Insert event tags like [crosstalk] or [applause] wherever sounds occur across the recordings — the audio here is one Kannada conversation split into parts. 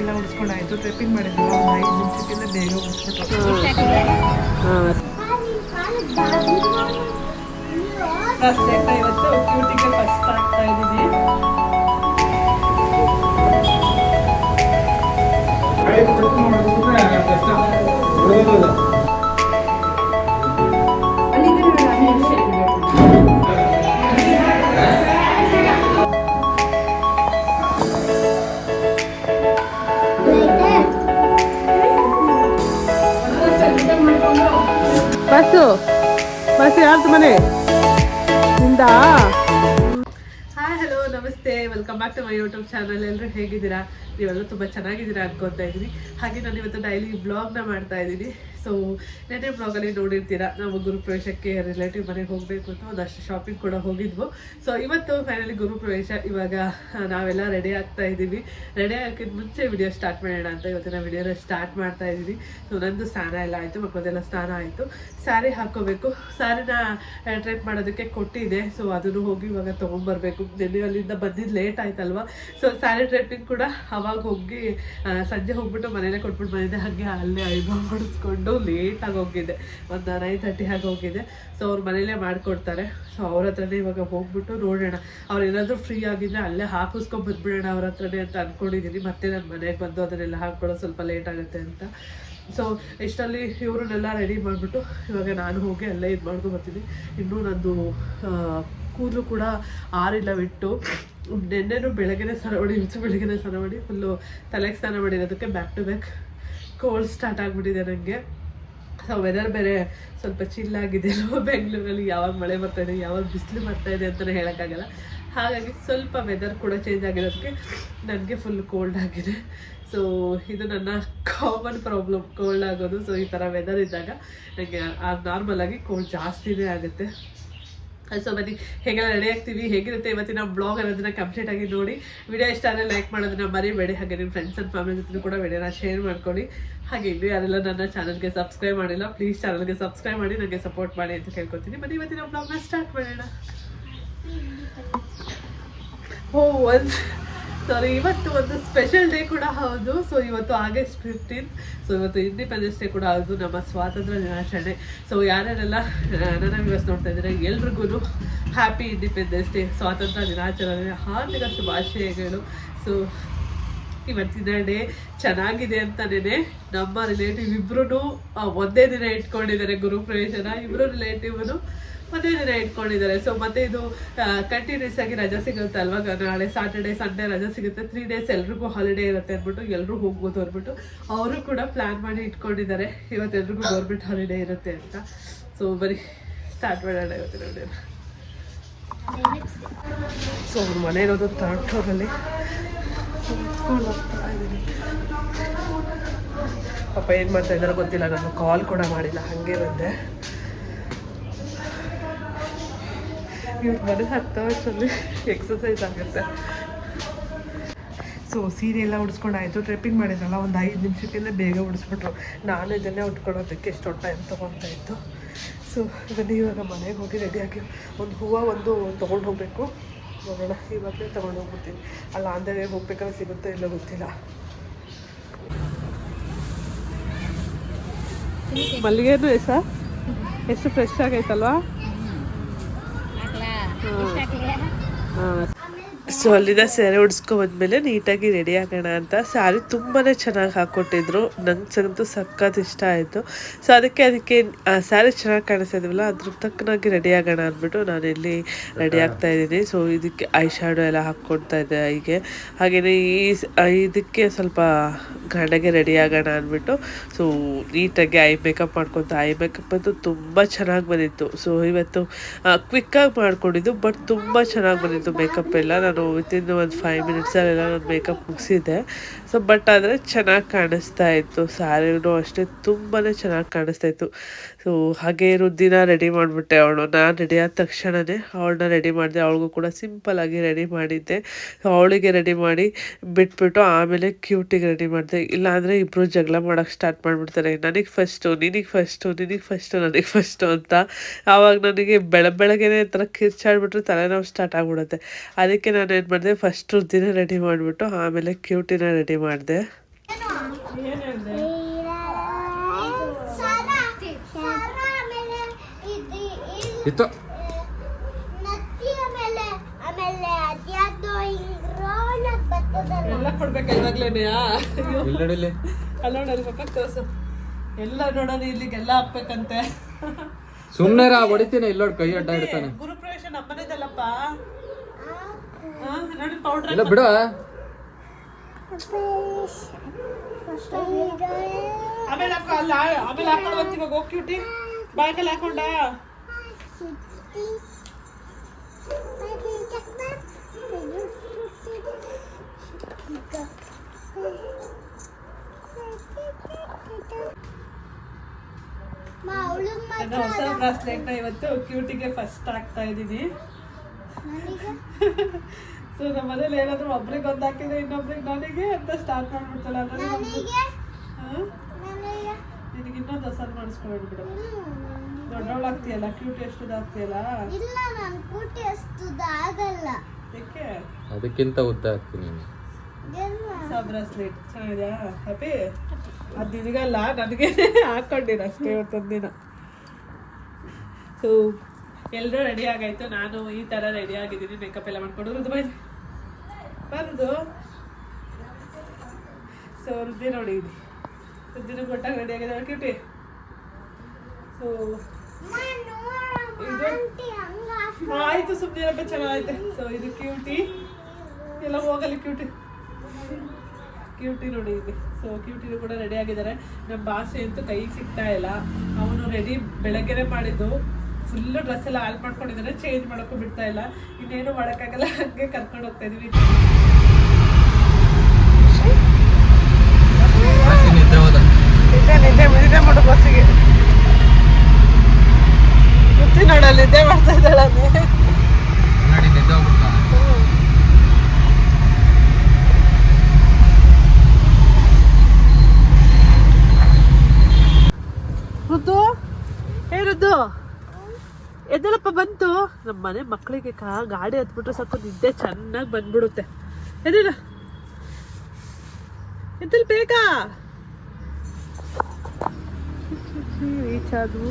ಎಲ್ಲ ಉಡ್ಸ್ಕೊಂಡಾಯ್ತು. ಟ್ರಿಪ್ಪಿಂಗ್ ಮಾಡಿದ್ವಿ. ಒಂದು ಐದು ನಿಮಿಷಕ್ಕಿಂತ ಬೇಗ ಉಡ್ಸ್ಬಿಟ್ಟು ಇವತ್ತು ಕ್ಯೂಟಿಗೆ ಫಸ್ಟ್ ಆಗ್ತಾ ಇದ್ದೀವಿ. ಮನೆ ನಿಂದ? ಹಾಯ್ ಹಲೋ ನಮಸ್ತೆ. Welcome back to my YouTube channel ಎಲ್ಲರೂ ಹೇಗಿದ್ದೀರಾ? ನೀವೆಲ್ಲರೂ ತುಂಬ ಚೆನ್ನಾಗಿದ್ದೀರಾ ಅನ್ಕೊತಾ ಇದ್ದೀನಿ. ಹಾಗೆ ನಾನು ಇವತ್ತು ಡೈಲಿ ಬ್ಲಾಗ್ನ ಮಾಡ್ತಾ ಇದ್ದೀನಿ. ಸೊ ನೆನ್ನೆ ಬ್ಲಾಗಲ್ಲಿ ನೋಡಿರ್ತೀರಾ, ನಾವು ಗುರುಪ್ರವೇಶಕ್ಕೆ ರಿಲೇಟಿವ್ ಮನೆಗೆ ಹೋಗಬೇಕು ಅಂತ ಒಂದಷ್ಟು ಶಾಪಿಂಗ್ ಕೂಡ ಹೋಗಿದ್ವು. ಸೊ ಇವತ್ತು ಫೈನಲಿ ಗುರುಪ್ರವೇಶ ಇವಾಗ ನಾವೆಲ್ಲ ರೆಡಿ ಆಗ್ತಾ ಇದ್ದೀವಿ. ರೆಡಿ ಹಾಕಿದ ಮುಂಚೆ ವಿಡಿಯೋ ಸ್ಟಾರ್ಟ್ ಮಾಡೋಣ ಅಂತ ಇವತ್ತಿನ ವಿಡಿಯೋನ ಸ್ಟಾರ್ಟ್ ಮಾಡ್ತಾ ಇದ್ದೀನಿ. ಸೊ ನಂದು ಸ್ನಾನ ಎಲ್ಲ ಆಯಿತು ಮಕ್ಕಳದೆಲ್ಲ ಸ್ನಾನ ಆಯಿತು. ಸ್ಯಾರಿ ಹಾಕೋಬೇಕು ಸ್ಯಾರಿನ ಟ್ರೈಪ್ ಮಾಡೋದಕ್ಕೆ ಕೊಟ್ಟಿದೆ. ಸೊ ಅದನ್ನು ಹೋಗಿ ಇವಾಗ ತೊಗೊಂಡ್ಬರ್ಬೇಕು. ನೆನ್ನೆ ಅಲ್ಲಿಂದ ಬಂದಿದ್ದು ಲೇಟ್ ಆಯ್ತಲ್ವಾ? ಸೊ ಸ್ಯಾರಿ ಟ್ರೈಪಿಂಗ್ ಕೂಡ ಅವಾಗ ಹೋಗಿ ಆ, ಸಂಜೆ ಹೋಗ್ಬಿಟ್ಟು ಮನೇಲೆ ಕೊಟ್ಬಿಟ್ಟು ಬಂದಿದ್ದೆ. ಹಾಗೆ ಅಲ್ಲೇ ಐಬ್ರೋ ಮಾಡಿಸ್ಕೊಂಡು ಲೇಟಾಗಿ ಹೋಗಿದ್ದೆ. ಒಂದು ನೈನ್ ತರ್ಟಿ ಹಾಗೆ ಹೋಗಿದ್ದೆ. ಸೊ ಅವ್ರು ಮನೇಲೇ ಮಾಡಿಕೊಡ್ತಾರೆ. ಸೊ ಅವ್ರ ಹತ್ರನೇ ಇವಾಗ ಹೋಗ್ಬಿಟ್ಟು ನೋಡೋಣ. ಅವ್ರು ಏನಾದರೂ ಫ್ರೀ ಆಗಿದ್ದರೆ ಅಲ್ಲೇ ಹಾಕಿಸ್ಕೊಂಡು ಬಂದ್ಬಿಡೋಣ ಅವ್ರ ಹತ್ರನೇ ಅಂತ ಅಂದ್ಕೊಂಡಿದ್ದೀನಿ ಮತ್ತೆ ನಾನು ಮನೆಗೆ ಬಂದು ಅದನ್ನೆಲ್ಲ ಹಾಕ್ಕೊಳ್ಳೋ ಸ್ವಲ್ಪ ಲೇಟ್ ಆಗುತ್ತೆ ಅಂತ. ಸೊ ಇಷ್ಟರಲ್ಲಿ ಇವ್ರನ್ನೆಲ್ಲ ರೆಡಿ ಮಾಡಿಬಿಟ್ಟು ಇವಾಗ ನಾನು ಹೋಗಿ ಅಲ್ಲೇ ಇದು ಮಾಡ್ಕೊಂಡು ಬರ್ತೀನಿ ಇನ್ನೂ ನಂದು ಕೂದಲು ಕೂಡ ಆರಿಲ್ಲ ಬಿಟ್ಟು. ನೆನ್ನೆನೂ ಬೆಳಗ್ಗೆನೇ ಸ್ನಾನ ಮಾಡಿ ಇವತ್ತು ಬೆಳಗ್ಗೆನೇ ಸ್ನಾನ ಮಾಡಿ ಫುಲ್ಲು ತಲೆಗೆ ಸ್ನಾನ ಮಾಡಿರೋದಕ್ಕೆ back to back cold start ಆಗಿಬಿಟ್ಟಿದೆ ನನಗೆ ಸೊ ವೆದರ್ ಬೇರೆ ಸ್ವಲ್ಪ ಚಿಲ್ಲಾಗಿದೆ [laughs] ಬೆಂಗಳೂರಲ್ಲಿ ಯಾವಾಗ ಮಳೆ ಬರ್ತಾ ಇದೆ, ಯಾವಾಗ ಬಿಸಿಲು ಬರ್ತಾ ಇದೆ ಅಂತಲೇ ಹೇಳೋಕ್ಕಾಗಲ್ಲ. ಹಾಗಾಗಿ ಸ್ವಲ್ಪ ವೆದರ್ ಕೂಡ ಚೇಂಜ್ ಆಗಿರೋದಕ್ಕೆ ನನಗೆ ಫುಲ್ ಕೋಲ್ಡ್ ಆಗಿದೆ. ಸೊ ಇದು ನನ್ನ ಕಾಮನ್ ಪ್ರಾಬ್ಲಮ್ ಕೋಲ್ಡ್ ಆಗೋದು. ಸೊ ಈ ಥರ ವೆದರ್ ಇದ್ದಾಗ ನನಗೆ ನಾರ್ಮಲ್ ಆಗಿ ಕೋಲ್ಡ್ ಜಾಸ್ತಿನೇ ಆಗುತ್ತೆ. ಸೊ ಬನ್ನಿ ಹೇಗೆಲ್ಲ ರೆಡಿ ಆಗ್ತೀವಿ ಹೇಗಿರುತ್ತೆ ಇವತ್ತಿನ ಬ್ಲಾಗ್ ಅನ್ನೋದನ್ನ ಕಂಪ್ಲೀಟ್ ಆಗಿ ನೋಡಿ. ವಿಡಿಯೋ ಇಷ್ಟ ಆದರೆ ಲೈಕ್ ಮಾಡೋದನ್ನ ಮರಿಬೇಡಿ. ಹಾಗೆ ನಿಮ್ಮ ಫ್ರೆಂಡ್ಸ್ ಆ್ಯಂಡ್ ಫ್ಯಾಮಿಲಿ ಜೊತೆ ಕೂಡ ವಿಡಿಯೋನ ಶೇರ್ ಮಾಡ್ಕೊಳ್ಳಿ. ಹಾಗೆ ಇನ್ನು ಯಾರೆಲ್ಲ ನನ್ನ ಚಾನಲ್ಗೆ ಸಬ್ಸ್ಕ್ರೈಬ್ ಮಾಡಿಲ್ಲ ಪ್ಲೀಸ್ ಚಾನಲ್ಗೆ ಸಬ್ಸ್ಕ್ರೈಬ್ ಮಾಡಿ ನನಗೆ ಸಪೋರ್ಟ್ ಮಾಡಿ ಅಂತ ಕೇಳ್ಕೊತೀನಿ. ಬನ್ನಿ ಇವತ್ತಿನ ಬ್ಲಾಗ್ನ ಸ್ಟಾರ್ಟ್ ಮಾಡೋಣ. ಓ ಒಂದು ಸಾರಿ ಇವತ್ತು ಒಂದು ಸ್ಪೆಷಲ್ ಡೇ ಕೂಡ ಹೌದು. ಸೊ ಇವತ್ತು ಆಗಸ್ಟ್ ಫಿಫ್ಟೀನ್ ಸೊ ಇವತ್ತು ಇಂಡಿಪೆಂಡೆನ್ಸ್ ಡೇ ಕೂಡ ಹೌದು. ನಮ್ಮ ಸ್ವಾತಂತ್ರ್ಯ ದಿನಾಚರಣೆ. ಸೊ ಯಾರ್ಯಾರೆಲ್ಲ ನನ್ನ ವ್ಯೂಸ್ ನೋಡ್ತಾ ಇದ್ದಾರೆ ಎಲ್ರಿಗೂ ಹ್ಯಾಪಿ ಇಂಡಿಪೆಂಡೆನ್ಸ್ ಡೇ ಸ್ವಾತಂತ್ರ್ಯ ದಿನಾಚರಣೆ, ಹಾರ್ದಿಕ ಶುಭಾಶಯಗಳು. ಸೊ ಇವತ್ತಿನ ಡೇ ಚೆನ್ನಾಗಿದೆ ಅಂತಲೇ ನಮ್ಮ ರಿಲೇಟಿವ್ ಇಬ್ರು ಒಂದೇ ದಿನ ಇಟ್ಕೊಂಡಿದ್ದಾರೆ ಗುರುಪ್ರವೇಶನ ಇಬ್ಬರು ರಿಲೇಟಿವ್ನು ಒಂದೇ ದಿನ ಇಟ್ಕೊಂಡಿದ್ದಾರೆ. ಸೊ ಮತ್ತೆ ಇದು ಕಂಟಿನ್ಯೂಸ್ ಆಗಿ ರಜೆ ಸಿಗುತ್ತೆ ಅಲ್ವಾ? ನಾಳೆ ಸಾಟರ್ಡೆ ಸಂಡೇ ರಜಾ ಸಿಗುತ್ತೆ. ತ್ರೀ ಡೇಸ್ ಎಲ್ರಿಗೂ ಹಾಲಿಡೇ ಇರುತ್ತೆ ಅಂದ್ಬಿಟ್ಟು ಎಲ್ಲರೂ ಹೋಗ್ಬೋದು ಅಂದ್ಬಿಟ್ಟು ಅವರು ಕೂಡ ಪ್ಲ್ಯಾನ್ ಮಾಡಿ ಇಟ್ಕೊಂಡಿದ್ದಾರೆ. ಇವತ್ತು ಎಲ್ರಿಗೂ ಗೌರ್ಮೆಂಟ್ ಹಾಲಿಡೇ ಇರುತ್ತೆ ಅಂತ. ಸೊ ಬರೀ ಸ್ಟಾರ್ಟ್ ಮಾಡೋಣ ಇವತ್ತಿನ ನೋಡಿ. ಸೊ ಅವ್ರ ಮನೆ ಇರೋದು ಥರ್ಡ್ ಫ್ಲೋರಲ್ಲಿ ಪಾಪ ಏನು ಮಾಡ್ತಾ ಇದ್ದಾರೋ ಗೊತ್ತಿಲ್ಲ, ನಾನು ಕಾಲ್ ಕೂಡ ಮಾಡಿಲ್ಲ. ಹಾಗೆ ಬಂದೆ. ಮನೆ ಹತ್ತು ವರ್ಷದಲ್ಲಿ ಎಕ್ಸಸೈಸ್ ಆಗುತ್ತೆ ಸೊ ಸೀರೆ ಎಲ್ಲ ಉಡಿಸ್ಕೊಂಡಾಯಿತು ಟ್ರಿಪ್ಪಿಂಗ್ ಮಾಡಿದ್ರಲ್ಲ ಒಂದು ಐದು ನಿಮಿಷಕ್ಕಿಂತ ಬೇಗ ಉಡಿಸ್ಬಿಟ್ರು ನಾನು ಇದನ್ನೇ ಉಟ್ಕೊಳ್ಳೋದಕ್ಕೆ ಎಷ್ಟೊಂದು ಟೈಮ್ ತೊಗೊಳ್ತಾ ಇತ್ತು ಸೊ ಬನ್ನಿ ಇವಾಗ ಮನೆಗೆ ಹೋಗಿ ರೆಡಿಯಾಗಿ ಒಂದು ಹೂವು ಒಂದು ತೊಗೊಂಡು ಹೋಗಬೇಕು ನೋಡೋಣ ಇವಾಗಲೇ ತೊಗೊಂಡು ಹೋಗ್ಬಿಡ್ತೀನಿ ಅಲ್ಲ ಅಂದರೆ ಹೋಗ್ಬೇಕಾದ್ರೆ ಸಿಗುತ್ತೋ ಇಲ್ಲೋ ಗೊತ್ತಿಲ್ಲ ಮಲ್ಲಿಗೆದು ಎಸ ಎಷ್ಟು ಫ್ರೆಶ್ ಆಗೈತಲ್ವಾ ਹਾਂ। ਹਾਂ। ಸೊ ಅಲ್ಲಿಂದ ಸೀರೆ ಉಡ್ಸ್ಕೊ ಬಂದ್ಮೇಲೆ ನೀಟಾಗಿ ರೆಡಿ ಆಗೋಣ ಅಂತ. ಸ್ಯಾರಿ ತುಂಬಾ ಚೆನ್ನಾಗಿ ಹಾಕ್ಕೊಟ್ಟಿದ್ರು ನಂಗೆ ಸಖತ್ ಇಷ್ಟ ಆಯಿತು. ಸೊ ಅದಕ್ಕೆ ಅದಕ್ಕೆ ಸ್ಯಾರಿ ಚೆನ್ನಾಗಿ ಕಾಣಿಸ್ತಾ ಇದೀವಲ್ಲ ಅದ್ರ ತಕ್ಕನಾಗಿ ರೆಡಿ ಆಗೋಣ ಅಂದ್ಬಿಟ್ಟು ನಾನು ಇಲ್ಲಿ ರೆಡಿ ಆಗ್ತಾ ಇದ್ದೀನಿ. ಸೊ ಇದಕ್ಕೆ ಐ ಶ್ಯಾಡೋ ಎಲ್ಲ ಹಾಕ್ಕೊಡ್ತಾ ಇದ್ದೆ ಹೀಗೆ. ಹಾಗೆಯೇ ಈ ಇದಕ್ಕೆ ಸ್ವಲ್ಪ ಗಂಡಗೆ ರೆಡಿ ಆಗೋಣ ಅಂದ್ಬಿಟ್ಟು ಸೊ ನೀಟಾಗಿ ಐ ಮೇಕಪ್ ಮಾಡ್ಕೊತ ಐ ಮೇಕಪ್ ಅಂತೂ ತುಂಬ ಚೆನ್ನಾಗಿ ಬಂದಿತ್ತು. ಸೊ ಇವತ್ತು ಕ್ವಿಕ್ಕಾಗಿ ಮಾಡ್ಕೊಂಡಿದ್ದು ಬಟ್ ತುಂಬ ಚೆನ್ನಾಗಿ ಬಂದಿತ್ತು ಮೇಕಪ್ ಎಲ್ಲ. ನಾನು ವಿತಿನ್ ಒಂದು ಫೈವ್ ಮಿನಿಟ್ಸಲ್ಲೆಲ್ಲ ನಾನು ಮೇಕಪ್ ಮುಗಿಸಿದ್ದೆ ಸೊ ಬಟ್ ಆದರೆ ಚೆನ್ನಾಗಿ ಕಾಣಿಸ್ತಾ ಇತ್ತು. ಸ್ಯಾರಿನೂ ಅಷ್ಟೇ ತುಂಬಾ ಚೆನ್ನಾಗಿ ಕಾಣಿಸ್ತಾ ಇತ್ತು. ಸೊ ಹಾಗೆ ರುದ್ದಿನ ರೆಡಿ ಮಾಡಿಬಿಟ್ಟೆ ಅವಳು. ನಾನು ರೆಡಿ ಆದ ತಕ್ಷಣವೇ ಅವಳನ್ನ ರೆಡಿ ಮಾಡಿದೆ. ಅವಳಿಗೂ ಕೂಡ ಸಿಂಪಲ್ಲಾಗಿ ರೆಡಿ ಮಾಡಿದ್ದೆ. ಸೊ ಅವಳಿಗೆ ರೆಡಿ ಮಾಡಿ ಬಿಟ್ಬಿಟ್ಟು ಆಮೇಲೆ ಕ್ಯೂಟಿಗೆ ರೆಡಿ ಮಾಡಿದೆ. ಇಲ್ಲಾಂದರೆ ಇಬ್ಬರು ಜಗಳ ಮಾಡೋಕ್ಕೆ ಸ್ಟಾರ್ಟ್ ಮಾಡಿಬಿಡ್ತಾರೆ. ನನಗೆ ಫಸ್ಟು ನಿನಗೆ ಫಸ್ಟು ನಿನಗೆ ಫಸ್ಟು ನನಗೆ ಫಸ್ಟು ಅಂತ ಆವಾಗ ನನಗೆ ಬೆಳ ಬೆಳಗ್ಗೆನೇ ಥರ ಕಿರ್ಚಾಡ್ಬಿಟ್ರೆ ತಲೆನೋವು ಸ್ಟಾರ್ಟ್ ಆಗಿಬಿಡುತ್ತೆ. ಅದಕ್ಕೆ ನಾನು ನಾನು ಏನು ಮಾಡಿದೆ? ಫಸ್ಟ್ ದಿನ ರೆಡಿ ಮಾಡಿಬಿಟ್ಟು ಆಮೇಲೆ ಕ್ಯೂಟಿನ ರೆಡಿ ಮಾಡಿದೆ. ಇತ್ತು. ಎಲ್ಲ ಎಲ್ಲ ನೋಡೋಣ ಇಲ್ಲಿಗೆಲ್ಲ ಹಾಕ್ಬೇಕಂತೆ. ಸುಮ್ಮನೆ ಹೊಡಿತೀನಿ. ಇಲ್ಲೋಡ್ ಕೈ ಅಡ್ಡ ಇಡ್ತಾನೆ ಗುರುಪ್ರವೇಶ ನಮ್ಮನೇದಲ್ಲಪ್ಪ. ಇಲ್ಲ ಬಿಡು. ಆಮೇಲೆ ಹಾಕೋ ಅಲ್ಲ ಆಮೇಲೆ ಹಾಕೊಂಡು ಬರ್ತೀವಿ ಇವಾಗ ಹೋಗಿ ಕ್ಯೂಟಿ ಬಾಯ್ಕಲ್ಲಿ ಹಾಕೊಂಡ? ಅವಳು ನನ್ನ ಹೊಸ ಬ್ರಾಸ್ಲೆಟ್ನ ಇವತ್ತು ಕ್ಯೂಟಿಗೆ ಫಸ್ಟ್ ಹಾಕ್ತಾ ಇದ್ದೀನಿ. ನನಗೆ? [laughs] ಸೊ ನಮ್ಮ ಮನೇಲಿ ಏನಾದರೂ ಒಬ್ರಿಗೆ ಒಂದು ಹಾಕಿದ್ರೆ ಇನ್ನೊಬ್ರಿಗೆ ನನಗೆ ಅಂತ ಸ್ಟಾರ್ಟ್ ಮಾಡ್ಬಿಡ್ತಲ್ಲ ನನಗೆ? ಇನ್ನೊಂದು ಹೊಸದು ಮಾಡಿಸ್ಕೊಳ್ಬಿಡು ಬಿಡು. ದೊಡ್ಡವಳಾಗ್ತೀಯಲ್ಲ ಕ್ಯೂಟ್ ಎಷ್ಟು ಆಗ್ತೀಯಲ್ಲ ಇಲ್ಲ ನಾನು ಕೂಟಿ ಆಗಲ್ಲ. ಏಕೆ ಅದಕ್ಕಿಂತ ಉದ್ದ ಹಾಕ್ತೀನಿ ಹೊಸ ಬ್ರಾಸ್ಲೆಟ್. ಚೆನ್ನಾಗಿದೆಯಾ? ಹ್ಯಾಪಿ ಅದು ನಿನಗಲ್ಲ ನನಗೆ ಹಾಕ್ಕೊಂಡಿನ ಅಷ್ಟೇ ಇವತ್ತೊಂದು ದಿನ. ಸೊ ಎಲ್ಲರೂ ರೆಡಿ ಆಗಾಯ್ತು. ನಾನು ಈ ಥರ ರೆಡಿ ಆಗಿದ್ದೀನಿ ಮೇಕಪ್ ಎಲ್ಲ ಮಾಡ್ಕೊಂಡು ಬನ್ನಿ ಬರುದು ಸೊ ರುದ್ದಿ ನೋಡಿ ಇದು. ರುದ್ದಿನ ಕೊಟ್ಟಾಗ ರೆಡಿ ಆಗಿದೆ ಕ್ಯೂಟಿ ಸೊ ಇದು? ಆಯ್ತು ಸುಮ್ಮನೆ ಚೆನ್ನಾಗೈತೆ. ಸೊ ಇದು ಕ್ಯೂಟಿ ಎಲ್ಲ ಹೋಗಲಿ ಕ್ಯೂಟಿ ಕ್ಯೂಟಿ ನೋಡಿ ಇದೆ ಸೊ ಕ್ಯೂಟಿನೂ ಕೂಡ ರೆಡಿ ಆಗಿದ್ದಾರೆ. ನಮ್ಮ ಭಾಷೆ ಅಂತೂ ಕೈಗೆ ಸಿಗ್ತಾ ಇಲ್ಲ. ಅವನು ರೆಡಿ ಬೆಳಗ್ಗೆನೆ ಮಾಡಿದ್ದು. ಫುಲ್ ಡ್ರೆಸ್ ಎಲ್ಲ ಹಾಲ್ ಮಾಡ್ಕೊಂಡಿದ್ದಾರೆ ಚೇಂಜ್ ಮಾಡೋಕ್ಕೂ ಬಿಡ್ತಾ ಇಲ್ಲ. ಇನ್ನೇನು ಮಾಡೋಕ್ಕಾಗಲ್ಲ, ಹಂಗೆ ಕರ್ಕೊಂಡು ಹೋಗ್ತಾ ಇದೀವಿ. ನಿದ್ದೆ ಮಾಡು ಬಸ್ಸಿಗೆ. ನಿದ್ದೆ ಮಾಡ್ತಾ ಇದ್ದಾಳೆ ನೋಡಿ ನಿದ್ದೆ ಎದ್ದಳಪ್ಪ ಬಂತು? ನಮ್ಮ ಮನೆ ಮಕ್ಕಳಿಗೆ ಕಾ, ಗಾಡಿ ಹತ್ಬಿಟ್ರೆ ಸಾಕು, ನಿದ್ದೆ ಚೆನ್ನಾಗಿ ಬಂದ್ಬಿಡುತ್ತೆ. ಎದಿಲ್ಲ ಎದ್ದಲ್ ಬೇಕಾ? ರೀಚ್ ಆದ್ವು.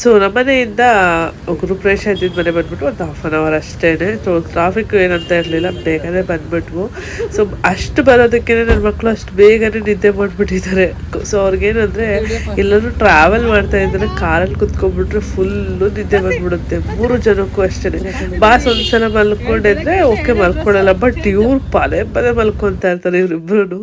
ಸೊ ನಮ್ಮನೆಯಿಂದ ಗುರುಪ್ರವೇಶ ಇದ್ದಿದ್ದ ಮನೆ ಬಂದ್ಬಿಟ್ಟು ಒಂದು ಹಾಫ್ ಆನ್ ಅವರ್ ಅಷ್ಟೇ ಸೊ ಟ್ರಾಫಿಕ್ ಏನಂತ ಇರಲಿಲ್ಲ ಬೇಗನೆ ಬಂದ್ಬಿಟ್ವು. ಸೊ ಅಷ್ಟು ಬರೋದಕ್ಕೆ ನನ್ನ ಮಕ್ಕಳು ಅಷ್ಟು ಬೇಗನೆ ನಿದ್ದೆ ಮಾಡಿಬಿಟ್ಟಿದ್ದಾರೆ. ಸೊ ಅವ್ರಿಗೇನಂದರೆ ಎಲ್ಲರೂ ಟ್ರಾವೆಲ್ ಮಾಡ್ತಾ ಇದ್ದಾರೆ ಕಾರಲ್ಲಿ ಕುತ್ಕೊಂಡ್ಬಿಟ್ರೆ ಫುಲ್ಲು ನಿದ್ದೆ [laughs] ಬಂದ್ಬಿಡುತ್ತೆ. ಮೂರು ಜನಕ್ಕೂ ಅಷ್ಟೇ [laughs] ಬಾಸ್ ಒಂದ್ಸಲ ಮಲ್ಕೊಂಡಿದ್ರೆ ಓಕೆ ಮಲ್ಕೊಳ್ಳಲ್ಲ ಬಟ್ ಇವ್ರು ಪದೇ ಪದೇ ಮಲ್ಕೊತಾ ಇರ್ತಾರೆ ಇವ್ರಿಬ್ರು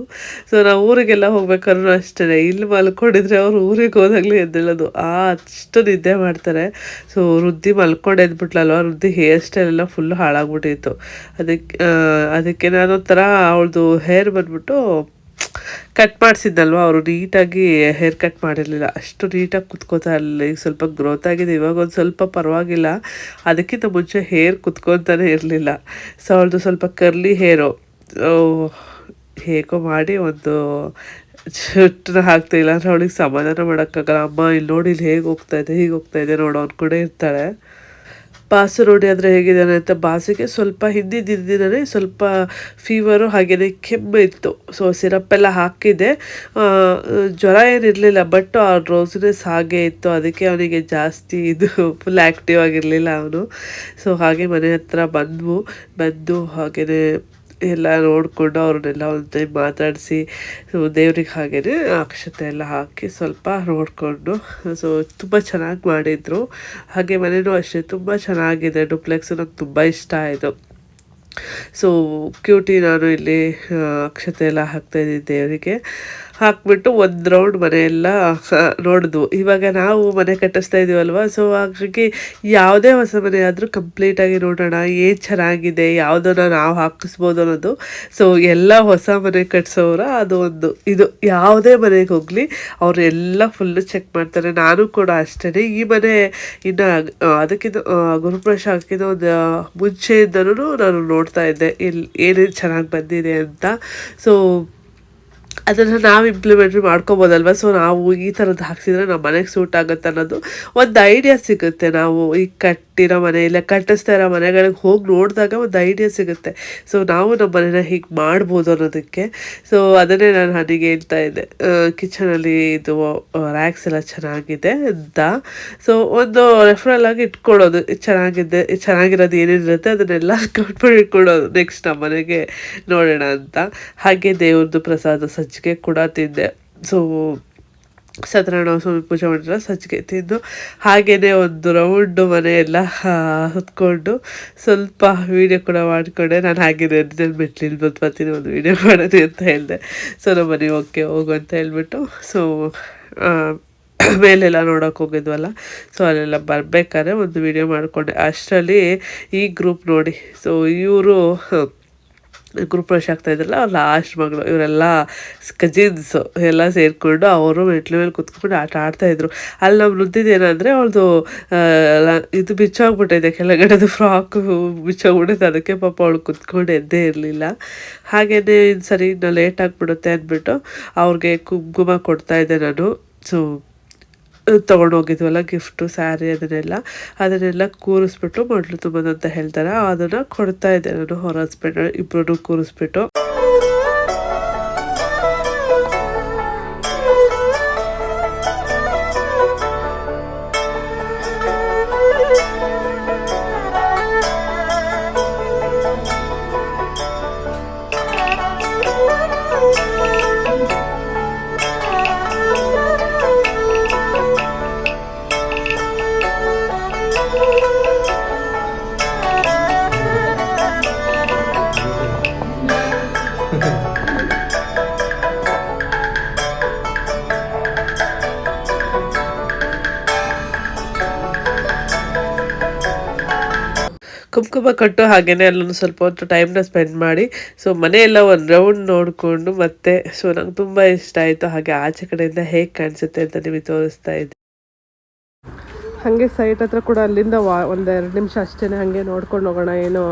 ಸೊ ನಾವು ಊರಿಗೆಲ್ಲ ಹೋಗ್ಬೇಕಾದ್ರೂ ಅಷ್ಟೇ ಇಲ್ಲಿ ಮಲ್ಕೊಂಡಿದ್ರೆ ಅವ್ರು ಊರಿಗೆ ಹೋದಾಗ್ಲೂ ಎದ್ದೇಳೋದು. ಆ ಅಷ್ಟು ನಿದ್ದೆ ಮಾಡ್ತಾರೆ. ಸೊ ವೃದ್ಧಿ ಮಲ್ಕೊಂಡು ಎದ್ಬಿಟ್ಲಲ್ವ? ವೃದ್ಧಿ ಹೇರ್ ಸ್ಟೈಲ್ ಎಲ್ಲ ಫುಲ್ ಹಾಳಾಗ್ಬಿಟ್ಟಿತ್ತು ಅದಕ್ಕೆ ಅದಕ್ಕೆ ನಾನು ಒಂಥರ ಅವಳದು ಹೇರ್ ಬಂದ್ಬಿಟ್ಟು ಕಟ್ ಮಾಡಿಸಿದ್ನಲ್ವ? ಅವರು ನೀಟಾಗಿ ಹೇರ್ ಕಟ್ ಮಾಡಿರಲಿಲ್ಲ. ಅಷ್ಟು ನೀಟಾಗಿ ಕುತ್ಕೋತಾ ಇರಲಿಲ್ಲ. ಈಗ ಸ್ವಲ್ಪ ಗ್ರೋತ್ ಆಗಿದೆ. ಇವಾಗ ಒಂದು ಸ್ವಲ್ಪ ಪರವಾಗಿಲ್ಲ. ಅದಕ್ಕಿಂತ ಮುಂಚೆ ಹೇರ್ ಕುತ್ಕೊತಾನೆ ಇರಲಿಲ್ಲ. ಸೊ ಅವಳದು ಸ್ವಲ್ಪ ಕರ್ಲಿ ಹೇರು ಹೇಗೋ ಮಾಡಿ ಒಂದು ಚುಟ್ಟನ ಹಾಕ್ತಿಲ್ಲ ಅಂದರೆ ಅವಳಿಗೆ ಸಮಾಧಾನ ಮಾಡೋಕ್ಕಾಗಲ್ಲ. ಅಮ್ಮ, ಇಲ್ಲಿ ನೋಡಿ, ಇಲ್ಲಿ ಹೇಗೆ ಹೋಗ್ತಾ ಇದೆ, ಹೀಗೆ ಹೋಗ್ತಾ ಇದೆ ನೋಡು, ಅವ್ನು ಕೂಡ ಇರ್ತಾಳೆ. ಬಾಸು ನೋಡಿ ಅಂದರೆ ಹೇಗಿದ್ದಾನೆ ಅಂತ ಬಾಸಿಗೆ ಸ್ವಲ್ಪ ಹಿಂದಿ ದಿನನೇ ಸ್ವಲ್ಪ ಫೀವರು ಹಾಗೆಯೇ ಕೆಮ್ಮು ಇತ್ತು. ಸೊ ಸಿರಪ್ ಎಲ್ಲ ಹಾಕಿದೆ. ಜ್ವರ ಏನಿರಲಿಲ್ಲ ಬಟ್ ಆ ರೋಸಿನೆಸ್ ಹಾಗೆ ಇತ್ತು. ಅದಕ್ಕೆ ಅವನಿಗೆ ಜಾಸ್ತಿ ಇದು ಫುಲ್ ಆ್ಯಕ್ಟಿವ್ ಆಗಿರಲಿಲ್ಲ ಅವನು. ಸೊ ಹಾಗೆ ಮನೆ ಹತ್ರ ಬಂದ್ವು. ಬಂದು ಹಾಗೆಯೇ ಎಲ್ಲ ನೋಡಿಕೊಂಡು ಅವ್ರನ್ನೆಲ್ಲ ಒಂದು ಟೈಮ್ ಮಾತಾಡಿಸಿ ದೇವ್ರಿಗೆ ಹಾಗೇ ಅಕ್ಷತೆ ಎಲ್ಲ ಹಾಕಿ ಸ್ವಲ್ಪ ನೋಡಿಕೊಂಡು, ಸೊ ತುಂಬ ಚೆನ್ನಾಗಿ ಮಾಡಿದರು. ಹಾಗೆ ಮನೇನೂ ಅಷ್ಟೇ, ತುಂಬ ಚೆನ್ನಾಗಿದೆ, ಡುಪ್ಲೆಕ್ಸ್ ನಂಗೆ ತುಂಬ ಇಷ್ಟ ಆಯಿತು. ಸೊ ಕ್ಯೂಟಿ ನಾನು ಇಲ್ಲಿ ಅಕ್ಷತೆ ಎಲ್ಲ ಹಾಕ್ತಾಯಿದ್ದೀನಿ ದೇವರಿಗೆ. ಹಾಕ್ಬಿಟ್ಟು ಒಂದು ರೌಂಡ್ ಮನೆಯೆಲ್ಲ ನೋಡಿದ್ವು ಇವಾಗ ನಾವು ಮನೆ ಕಟ್ಟಿಸ್ತಾ ಇದೀವಲ್ವ? ಸೊ ಹಾಗಾಗಿ ಯಾವುದೇ ಹೊಸ ಮನೆ ಆದರೂ ಕಂಪ್ಲೀಟಾಗಿ ನೋಡೋಣ. ಏನು ಚೆನ್ನಾಗಿದೆ? ಯಾವುದನ್ನ ನಾವು ಹಾಕಿಸ್ಬೋದು ಅನ್ನೋದು. ಸೊ ಎಲ್ಲ ಹೊಸ ಮನೆ ಕಟ್ಸೋರ ಅದು ಒಂದು. ಇದು ಯಾವುದೇ ಮನೆಗೆ ಹೋಗಲಿ ಅವರು ಎಲ್ಲ ಫುಲ್ಲು ಚೆಕ್ ಮಾಡ್ತಾರೆ. ನಾನು ಕೂಡ ಅಷ್ಟೇ ಈ ಮನೆ ಇನ್ನು ಅದಕ್ಕಿಂತ ಗುರುಪ್ರವೇಶ ಹಾಕಿದ ಒಂದು ಮುಂಚೆಯಿಂದನೂ ನಾನು ನೋಡ್ತಾ ಇದ್ದೆ. ಇಲ್ಲಿ ಏನೇನು ಚೆನ್ನಾಗಿ ಬಂದಿದೆ ಅಂತ. ಸೊ ಅದನ್ನು ನಾವು ಇಂಪ್ಲಿಮೆಂಟ್ರಿ ಮಾಡ್ಕೊಬೋದಲ್ವ? ಸೊ ನಾವು ಈ ಥರದ್ದು ಹಾಕ್ಸಿದ್ರೆ ನಮ್ಮ ಮನೆಗೆ ಸೂಟ್ ಆಗುತ್ತೆ ಅನ್ನೋದು ಒಂದು ಐಡಿಯಾ ಸಿಗುತ್ತೆ. ನಾವು ಈ ಕಟ್ಟಿರೋ ಮನೆ ಇಲ್ಲ ಕಟ್ಟಿಸ್ತಾ ಇರೋ ಮನೆಗಳಿಗೆ ಹೋಗಿ ನೋಡಿದಾಗ ಒಂದು ಐಡಿಯಾ ಸಿಗುತ್ತೆ. ಸೊ ನಾವು ನಮ್ಮ ಮನೇನ ಹೀಗೆ ಮಾಡ್ಬೋದು ಅನ್ನೋದಕ್ಕೆ. ಸೊ ಅದನ್ನೇ ನಾನು ಹನಿಗೆ ಹೇಳ್ತಾ ಇದ್ದೆ. ಕಿಚನಲ್ಲಿ ಇದು ರ್ಯಾಕ್ಸ್ ಎಲ್ಲ ಚೆನ್ನಾಗಿದೆ ಅಂತ. ಸೊ ಒಂದು ರೆಫರಲ್ ಆಗಿ ಇಟ್ಕೊಳ್ಳೋದು. ಚೆನ್ನಾಗಿದೆ, ಚೆನ್ನಾಗಿರೋದು ಏನೇನಿರುತ್ತೆ ಅದನ್ನೆಲ್ಲ [laughs] ಮಾಡಿ ಇಟ್ಕೊಳ್ಳೋದು ನೆಕ್ಸ್ಟ್ ನಮ್ಮ ಮನೆಗೆ ನೋಡೋಣ ಅಂತ. ಹಾಗೆ ದೇವ್ರದ್ದು ಪ್ರಸಾದ ಸಜ್ಜಿಗೆ ಕೂಡ ತಿಂದೆ. ಸೊ ಸತ್ಯನಾರಾಯಣ ಸ್ವಾಮಿ ಪೂಜೆ ಮಾಡಿದ್ರೆ ಸಜ್ಜಿಗೆ ತಿಂದು ಹಾಗೆಯೇ ಒಂದು ರೌಂಡು ಮನೆಯೆಲ್ಲ ಹೊತ್ಕೊಂಡು ಸ್ವಲ್ಪ ವೀಡಿಯೋ ಕೂಡ ಮಾಡಿಕೊಂಡೆ. ನಾನು ಹಾಗೆ ನಾನು ಮೆಟ್ಲಿಲ್ ಬಂದು ಬರ್ತೀನಿ, ಒಂದು ವೀಡಿಯೋ ಮಾಡೋದು ಅಂತ ಹೇಳಿದೆ. ಸೊ ನಮ್ಮ ಮನೆ ಓಕೆ ಹೋಗು ಅಂತ ಹೇಳ್ಬಿಟ್ಟು ಸೊ ಮೇಲೆಲ್ಲ ನೋಡೋಕೆ ಹೋಗಿದ್ವಲ್ಲ ಸೊ ಅಲ್ಲೆಲ್ಲ ಬರಬೇಕಾದ್ರೆ ಒಂದು ವಿಡಿಯೋ ಮಾಡಿಕೊಂಡೆ. ಅಷ್ಟರಲ್ಲಿ ಈ ಗ್ರೂಪ್ ನೋಡಿ ಸೊ ಇವರು ಗ್ರೂಪ್ ರಶ್ ಆಗ್ತಾ ಇದ್ರಲ್ಲ ಅವ್ರ ಲಾಸ್ಟ್ ಮಗಳು, ಇವರೆಲ್ಲ ಕಜಿನ್ಸು ಎಲ್ಲ ಸೇರಿಕೊಂಡು ಅವರು ಮೆಟ್ಲು ಮೇಲೆ ಕುತ್ಕೊಂಡು ಆಟ ಆಡ್ತಾ ಇದ್ರು. ಅಲ್ಲಿ ನಮ್ಮ ನುದ್ದಿದ್ದು ಏನಂದರೆ, ಅವಳದು ಇದು ಬಿಚ್ಚೋಗ್ಬಿಟ್ಟಿದೆ, ಕೆಳಗಡೆದು ಫ್ರಾಕು ಬಿಚ್ಚೋಗ್ಬಿಟ್ಟಿದೆ. ಅದಕ್ಕೆ ಪಾಪ ಅವಳು ಕುತ್ಕೊಂಡು ಎದ್ದೇ ಇರಲಿಲ್ಲ. ಹಾಗೆಯೇ ಸರಿ ಇನ್ನು ಲೇಟ್ ಆಗಿಬಿಡುತ್ತೆ ಅಂದ್ಬಿಟ್ಟು ಅವ್ರಿಗೆ ಕುಂಕುಮ ಕೊಡ್ತಾ ಇದ್ದೆ ನಾನು. ಸೊ ತೊಗೊಂಡು ಹೋಗಿದ್ವಲ್ಲ ಗಿಫ್ಟು, ಸ್ಯಾರಿ ಅದನ್ನೆಲ್ಲ ಅದನ್ನೆಲ್ಲ ಕೂರಿಸ್ಬಿಟ್ಟು ಮೊದಲು ತುಂಬೋದು ಅಂತ ಹೇಳ್ತಾರೆ. ಅದನ್ನು ಕೊಡ್ತಾ ಇದ್ದೆ ನಾನು ಹೊರ ಹಸ್ಬೆಂಡ್ ಇಬ್ಬರು ಕೂರಿಸ್ಬಿಟ್ಟು. ಕುಂಕುಮ ಕಟ್ಟು ಹಾಗೇನೆ ಅಲ್ಲೊಂದು ಸ್ವಲ್ಪ ಹೊತ್ತು ಟೈಮ್ನ ಸ್ಪೆಂಡ್ ಮಾಡಿ ಸೊ ಮನೆಯೆಲ್ಲ ಒಂದು ರೌಂಡ್ ನೋಡಿಕೊಂಡು ಮತ್ತೆ ಸೊ ನಂಗೆ ತುಂಬ ಇಷ್ಟ ಆಯಿತು, ಹಾಗೆ ಆಚೆ ಕಡೆಯಿಂದ ಹೇಗೆ ಕಾಣಿಸುತ್ತೆ ಅಂತ ನಿಮಗೆ ತೋರಿಸ್ತಾ ಇದ್ದೆ. ಹಾಗೆ ಸೈಟ್ ಹತ್ರ ಕೂಡ ಅಲ್ಲಿಂದ ವಾ, ಒಂದು ಎರಡು ನಿಮಿಷ ಅಷ್ಟೇ ಹಾಗೆ ನೋಡ್ಕೊಂಡು ಹೋಗೋಣ, ಏನೋ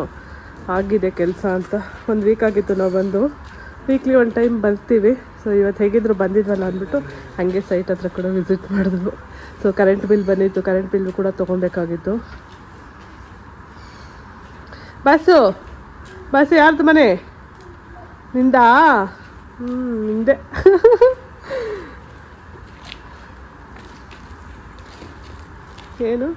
ಆಗಿದೆ ಕೆಲಸ ಅಂತ. ಒಂದು ವೀಕ್ ಆಗಿತ್ತು ನಾವು ಬಂದು. ವೀಕ್ಲಿ ಒಂದು ಟೈಮ್ ಬರ್ತೀವಿ. ಸೊ ಇವತ್ತು ಹೇಗಿದ್ರು ಬಂದಿದ್ವಲ್ಲ ಅಂದ್ಬಿಟ್ಟು ಹಾಗೆ ಸೈಟ್ ಹತ್ರ ಕೂಡ ವಿಸಿಟ್ ಮಾಡಿದ್ರು ಸೊ ಕರೆಂಟ್ ಬಿಲ್ ಬಂದಿತ್ತು ಕರೆಂಟ್ ಬಿಲ್ ಕೂಡ ತೊಗೊಬೇಕಾಗಿತ್ತು. ಬಸ್ಸು. ಬಸ್ ಯಾರ್ದು ಮನೆ? ನಿಂದ? ಹ್ಞೂ ನಿಂದೆ. ಏನು?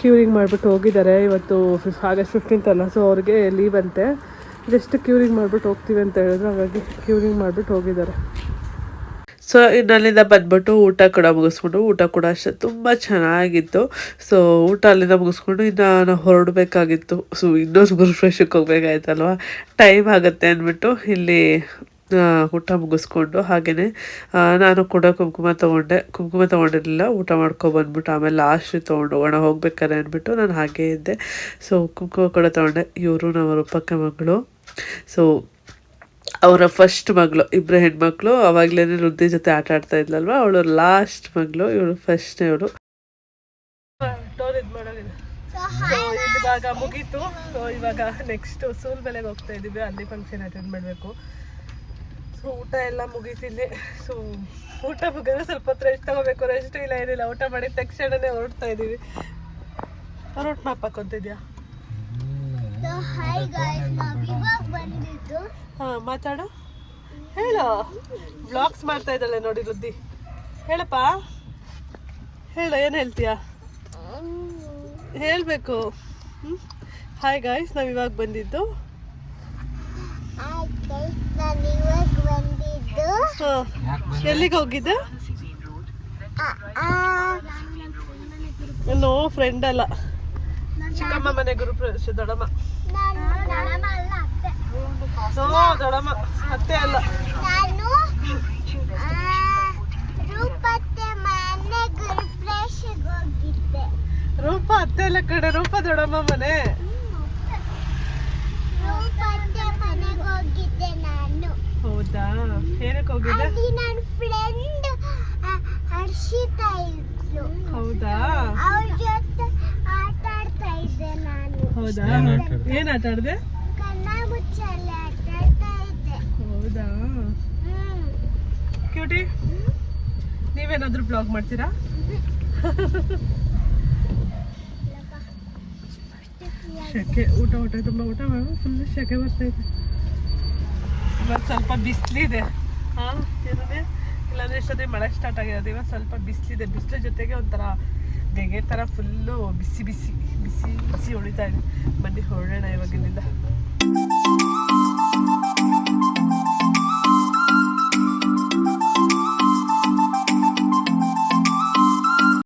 ಕ್ಯೂರಿಂಗ್ ಮಾಡಿಬಿಟ್ಟು ಹೋಗಿದ್ದಾರೆ. ಇವತ್ತು ಫಿಫ್, ಆಗಸ್ಟ್ ಫಿಫ್ಟೀನ್ತ್ ಅಲ್ಲ ಸೊ ಅವ್ರಿಗೆ ಲೀವ್ ಅಂತೆ. ಜಸ್ಟ್ ಕ್ಯೂರಿಂಗ್ ಮಾಡಿಬಿಟ್ಟು ಹೋಗ್ತೀವಿ ಅಂತ ಹೇಳಿದ್ರು, ಹಾಗಾಗಿ ಕ್ಯೂರಿಂಗ್ ಮಾಡಿಬಿಟ್ಟು ಹೋಗಿದ್ದಾರೆ. ಸೊ ಅಲ್ಲಿಂದ ಬಂದ್ಬಿಟ್ಟು ಊಟ ಕೂಡ ಮುಗಿಸ್ಕೊಂಡು ಊಟ ಕೂಡ ಅಷ್ಟೇ. ತುಂಬ ಚೆನ್ನಾಗಿತ್ತು. ಸೊ ಊಟ ಅಲ್ಲಿಂದ ಮುಗಿಸ್ಕೊಂಡು ಇನ್ನು ನಾವು ಹೊರಡಬೇಕಾಗಿತ್ತು. ಸೊ ಇನ್ನೊಂದು ಫ್ರೆಶಕ್ಕೆ ಹೋಗ್ಬೇಕಾಯ್ತಲ್ವ? ಟೈಮ್ ಆಗುತ್ತೆ ಅಂದ್ಬಿಟ್ಟು ಇಲ್ಲಿ ಊಟ ಮುಗಿಸ್ಕೊಂಡು ಹಾಗೆಯೇ ನಾನು ಕೂಡ ಕುಂಕುಮ ತೊಗೊಂಡೆ. ಕುಂಕುಮ ತೊಗೊಂಡಿರಲಿಲ್ಲ, ಊಟ ಮಾಡ್ಕೊಬಂದ್ಬಿಟ್ಟು ಆಮೇಲೆ ಲಾಸ್ಟ್ ತೊಗೊಂಡು ಒಣ ಹೋಗ್ಬೇಕಾರೆ ಅಂದ್ಬಿಟ್ಟು ನಾನು ಹಾಗೇ ಇದ್ದೆ. ಸೊ ಕುಂಕುಮ ಕೂಡ ತೊಗೊಂಡೆ. ಇವರು ನಮ್ಮ ರೂಪಕ್ಕ ಮಗಳು. ಸೊ ಅವರ ಫಸ್ಟ್ ಮಗಳು ಇಬ್ಬರು ಹೆಣ್ಮಕ್ಳು ಅವಾಗಲೇ ವೃದ್ಧಿ ಜೊತೆ ಆಟ ಆಡ್ತಾ ಇದ್ಲಲ್ವ? ಅವಳು ಲಾಸ್ಟ್ ಮಗಳು ಇವಳು ಫಸ್ಟ್ ಇವಳು. ಇವಾಗ ಮುಗೀತು. ಸೊ ಇವಾಗ ನೆಕ್ಸ್ಟ್ ಸೂಲ್ ಬೆಲೆಗೆ ಹೋಗ್ತಾ ಇದ್ದೀವಿ. ಅಲ್ಲಿ ಫಂಕ್ಷನ್ ಅಟೆಂಡ್ ಮಾಡಬೇಕು. ಸೊ ಊಟ ಎಲ್ಲ ಮುಗೀತಿಲ್ಲಿ ಸೊ ಊಟ ಮುಗಿದ್ರೆ ಸ್ವಲ್ಪ ಹೊತ್ತು ರೆಸ್ಟ್ ತಗೋಬೇಕು. ರೆಸ್ಟ್ ಇಲ್ಲ ಏನಿಲ್ಲ. ಊಟ ಮಾಡಿದ ತಕ್ಷಣನೇ ಹೊರಡ್ತಾ ಇದ್ದೀವಿ. ಹೊರಟು ಮಾಪ್ ಹಾಕೊಂತಿದ್ಯಾ? ಹಾಂ ಮಾತಾಡು. ಹೇಳು? ಬ್ಲಾಗ್ಸ್ ಮಾಡ್ತಾ ಇದ್ದಾಳೆ ನೋಡಿ ವೃದ್ಧಿ. ಹೇಳಪ್ಪ. ಹೇಳು ಏನು ಹೇಳ್ತೀಯಾ? ಹೇಳಬೇಕು. ಹಾಯ್ ಗಾಯ್ಸ್ ನಾವು ಇವಾಗ ಬಂದಿದ್ದು. ಎಲ್ಲಿಗೆ ಹೋಗಿದ್ದೆ? ನೋ ಫ್ರೆಂಡ್ ಅಲ್ಲ. ಚಿಕ್ಕಮ್ಮ ಮನೆ ಗುರುಪ್ರವೇಶ ದೊಡಮ್ಮ ನಾನು ನಾನು ಅಲ್ಲ ಅತ್ತೆ. ನೋ ದೊಡಮ್ಮ ಅತ್ತೆ ಅಲ್ಲ. ನಾನು ಆ, ರೂಪತ್ತೆ ಮನೆ ಗುರುಪ್ರೇಷಿಗೆ ಹೋಗಿದ್ದೆ. ರೂಪ ಅತ್ತೆ ಅಲ್ಲ ಕಡೆ ರೂಪ ದೊಡಮ್ಮ ಮನೆ. ರೂಪತ್ತೆ ಮನೆಗೆ ಹೋಗಿದ್ದೆ ನಾನು. ಹೌದಾ? ಏನಕ್ಕೆ ಹೋಗಿದ್ದೆ? ಅಲ್ಲಿ ನನ್ನ ಫ್ರೆಂಡ್ ಹರ್ಷಿತಾ ಇದ್ಲು. ಹೌದಾ? ಅವ್ರ ಜೊತೆ ಹೌದಾ? ಏನ್ ಆಟ ಆಡ್ದೆ ಕಣ್ಣ ಮುಚ್ಚಲ್ಲ ಆಟ ಆಡ್ತಾ ಇದ್ದೆ ಹೌದಾ? ಕ್ಯೂಟಿ ನೀವೇನಾದ್ರೂ ಬ್ಲಾಗ್ ಮಾಡ್ತೀರಾ? ಶೆಕೆ, ಊಟ ಊಟ, ತುಂಬ ಊಟ ಮಾಡಿ. ಫುಲ್ ಶೆಕೆ ಬರ್ತೈತೆ ಇವತ್ತು ಸ್ವಲ್ಪ ಬಿಸಿಲಿದೆ ಹಾಂ ಏನಿದೆ ಇಲ್ಲಾಂದ್ರೆ ಎಷ್ಟೊತ್ತಿಗೆ ಮಳೆ ಸ್ಟಾರ್ಟ್ ಆಗಿರೋದು. ಇವತ್ತು ಸ್ವಲ್ಪ ಬಿಸಿಲಿದೆ ಬಿಸಿಲು ಜೊತೆಗೆ ಒಂಥರ ಡೆಗೆ ಥರ ಫುಲ್ಲು ಬಿಸಿ ಬಿಸಿ ಬಿಸಿ ಬಿಸಿ ಹೊಡಿತಾ ಇದೆ. ಬನ್ನಿ, ಹೊರಡೋಣ ಇವಾಗಿನಿಂದ.